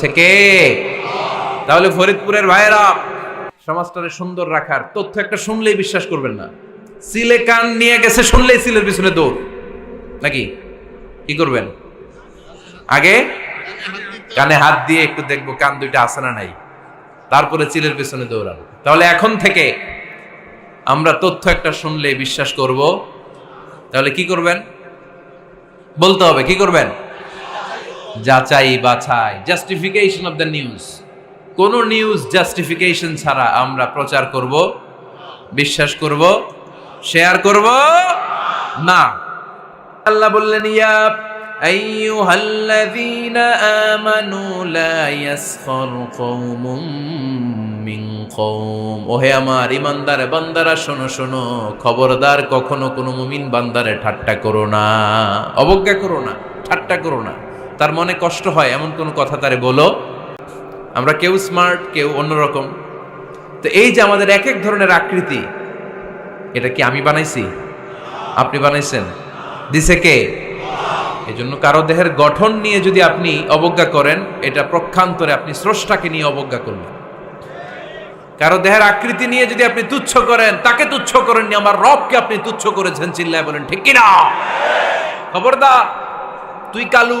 থেকে। তাহলে ফরিদপুরের ভাইয়েরা, সমাজটারে সুন্দর রাখার তথ্য একটা শুনলেই বিশ্বাস করবেন না। সিলে কান নিয়ে গেছে, শুনলেই সিলের পিছনে দৌড়। নাকি? কি করবেন? আগে কানে হাত দিয়ে একটু দেখব কান দুইটা আছে না নাই। তারপরে চিলের পেছনে দৌড়ানো তাহলে এখন থেকে আমরা তথ্য একটা শুনলে বিশ্বাস করব। তাহলে কি করবেন? বলতে হবে, কি করবেন? যাচাই বাছাই জাস্টিফিকেশন অফ দ্য নিউজ কোন নিউজ জাস্টিফিকেশন ছাড়া আমরা প্রচার করব, বিশ্বাস করব শেয়ার করব? না। আল্লাহ বললেন, ইয়া আইয়ুহাল্লাযীনা আমানু লা ইয়াসখর কওমুম মিন কওম। ওহে আমার ইমানদার বান্দারা, শোনো শোনো, খবরদার কখনো কোনো মুমিন বান্দারে ঠাট্টা করো না, অবজ্ঞা করো না, ঠাট্টা করো না। তার মনে কষ্ট হয়, এমন কোনো কথা তারে বলো, আমরা কেউ স্মার্ট কেউ অন্যরকম। তো এই যে আমাদের এক এক ধরনের আকৃতি, এটা কি আমি বানাইছি? আপনি বানাইছেন। দিছে কে? এই জন্য কারও দেহের গঠন নিয়ে যদি আপনি অবজ্ঞা করেন, এটা প্রক্ষান্তরে আপনি স্রষ্টাকে নিয়ে অবজ্ঞা করলেন। কারও দেহের আকৃতি নিয়ে যদি আপনি তুচ্ছ করেন, তাকে তুচ্ছ করেননি, আমার রবকে আপনি তুচ্ছ করেছেন, চিল্লায় বলেন, ঠিক কিনা? খবরদার, তুই কালু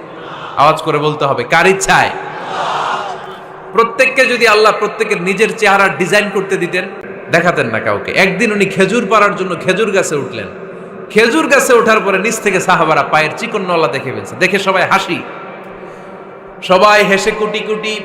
আওয়াজ করে বলতে হবে, কার ইচ্ছায়? প্রত্যেককে যদি আল্লাহ প্রত্যেকের নিজের চেহারা ডিজাইন করতে দিতেন, দেখাতেন না কাউকে। একদিন উনি খেজুর পাড়ার জন্য খেজুর গাছে উঠলেন। খেজুর গাছে ওঠার পরে নিচ থেকে সাহাবারা পায়ের চিকন নলা দেখে ফেলছে। দেখে সবাই হাসি। সবাই হেসে কুটি কুটি।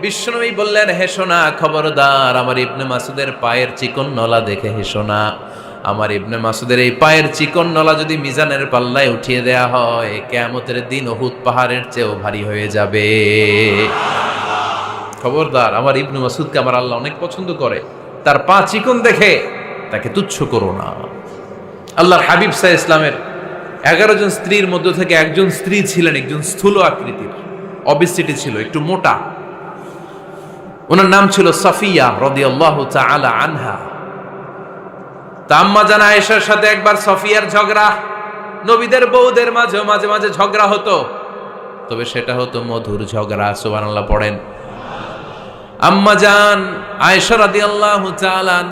বিশ্বনবী বললেন হেসো না খবরদার, আমার ইবনে মাসুদের পায়ের চিকন নলা দেখে হেসো না। আমার ইবনে মাসুদের এই পায়ের চিকন নলা যদি মিজানের পাল্লায় উঠিয়ে দেয়া হয়, কেয়ামতের দিন ওহুদ পাহাড়ের চেয়েও ভারী হয়ে যাবে। খবরদার, আমার ইবনে মাসুদকে আমার আল্লাহ অনেক পছন্দ করে। তার পা চিকন দেখে তাকে তুচ্ছ করো না। আল্লাহর হাবিব সাহ ইসলামের এগারো জন স্ত্রীর মধ্য থেকে একজন স্ত্রী ছিলেন, একজন স্থূল আকৃতির। অবিসিটি ছিল, একটু মোটা। ওনার নাম ছিল সাফিয়া রদিয়াল্লাহ তাআলা আনহা। তা আম্মা আয়েশার সাথে একবার সফিয়ার ঝগড়া। নবীদের বউদের মাঝে মাঝে মাঝে ঝগড়া হতো। তবে সেটা হতো মধুর ঝগড়া, সুবহানাল্লাহ, পড়েন। আম্মা জান, আয়েশা রাদিয়াল্লাহু তাআলা